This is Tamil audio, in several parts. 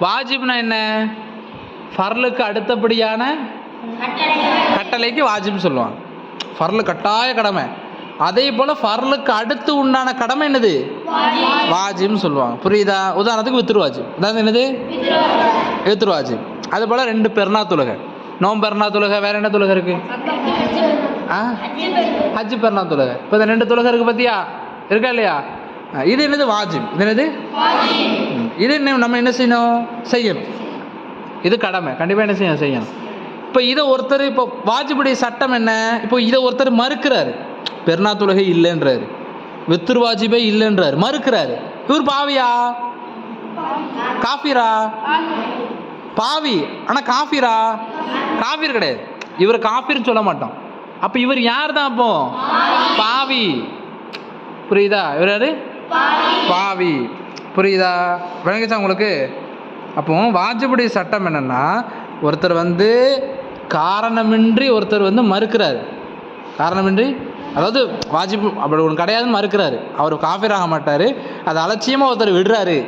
வாஜிப்னா என்ன? ஃபர்லுக்கு அடுத்தபடியான கட்டளைக்கு வாஜிப் சொல்லுவாங்க. ஃபர்லு கட்டாய கடமை. அதே போல் ஃபர்லுக்கு அடுத்து உண்டான கடமை என்னது? வாஜிப்னு சொல்லுவாங்க. புரியுதா? உதாரணத்துக்கு வித்துரு வாஜிப். அதாவது என்னது? வித்துரு வாஜிப். அது போல் ரெண்டு பெருநா தொழுகை. நோம் பெருநா தொழுகை வேற என்ன தொழுகை இருக்கு? ஆ? ஹஜ்ஜு பெருநா தொழுகை. இப்போ இந்த ரெண்டு தொழுகை இருக்கு பார்த்தியா இருக்கா இல்லையா? இது என்னது? வாஜிப். இது என்னது? இது நம்ம என்ன செய்யணும்? செய்யணும். இது கடமை. கண்டிப்பாக என்ன செய்யணும்? செய்யணும். இப்போ இதை ஒருத்தர் இப்போ வாஜிபுடைய சட்டம் என்ன? இப்போ இதை ஒருத்தர் மறுக்கிறாரு. பெருநா தொழுகை இல்லைன்றாரு. வித்துரு வாஜிபே இல்லைன்றாரு. மறுக்கிறாரு. இவர் பாவியா? காஃபிரா? பாவி. ஆனால் காஃபிரா? காஃபிர் கிடையாது. இவர் காஃபிர்னு சொல்ல மாட்டோம். அப்போ இவர் யார் தான் அப்போ பாவி. புரியுதா? இவர் யாரு? பாவி. புரியுதா? விளங்குச்சா உங்களுக்கு? அப்போ வாஜிபுடைய சட்டம் என்னன்னா ஒருத்தர் வந்து காரணமின்றி ஒருத்தர் வந்து மறுக்கிறாரு. காரணமின்றி? அதாவது வாஜிப் அப்படி ஒன்று கிடையாதுன்னு மறுக்கிறாரு. அவர் காஃபிர் ஆக மாட்டார். அதை அலட்சியமாக ஒருத்தர் விடுறாரு.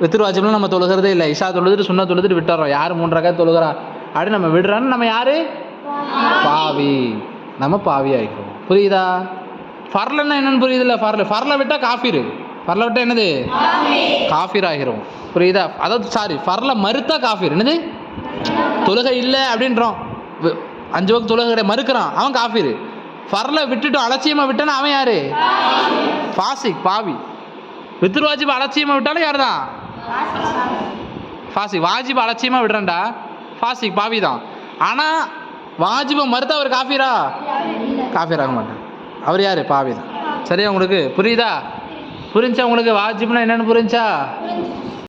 வித்திரு வாஜிப்லாம் நம்ம தொழுகிறதே இல்லை. இஷா தொழுதுட்டு சுண்ணா தொழுதுட்டு விட்டுறோம். யார் மூன்றக்கா தொழுகிறா? அப்படின்னு நம்ம விடுறான்னு நம்ம யாரு? பாவி. நம்ம பாவி ஆகிக்கிறோம் புரியுதா? ஃபர்லன்னா என்னன்னு புரியுதுல்ல ஃபர்ல ஃபர்ல விட்டால் காஃபிரு. ஃபர்ல விட்டால் என்னது? காஃபிர் ஆகிரும் புரியுதா? அதாவது சாரி ஃபர்ல மறுத்தா காஃபிர். என்னது? தொழுகை இல்லை அப்படின்றோம். அஞ்சு வகுப்பு தொழுகை கிடையாது. மறுக்கிறான். அவன் காஃபிர். ஃபர்ல விட்டுட்டு அலட்சியமாக விட்டானா அவன் யாரு? ஃபாசிக் பாவி. வித்ரு வாஜிப் அலட்சியமாக விட்டாலும் யார் தான் ஃபாசிக் வாஜிப் அலட்சியமாக விடுறேன்டா. ஃபாசிக் பாவி தான் ஆனால் வாஜிபை மறுத்தா அவர் காஃபிரா? காஃபிராக ஆக அவர் யார்? பாவி தான் சரியா உங்களுக்கு? புரியுதா? புரிஞ்சா உங்களுக்கு வாஜிப்னா என்னென்னு புரிஞ்சா?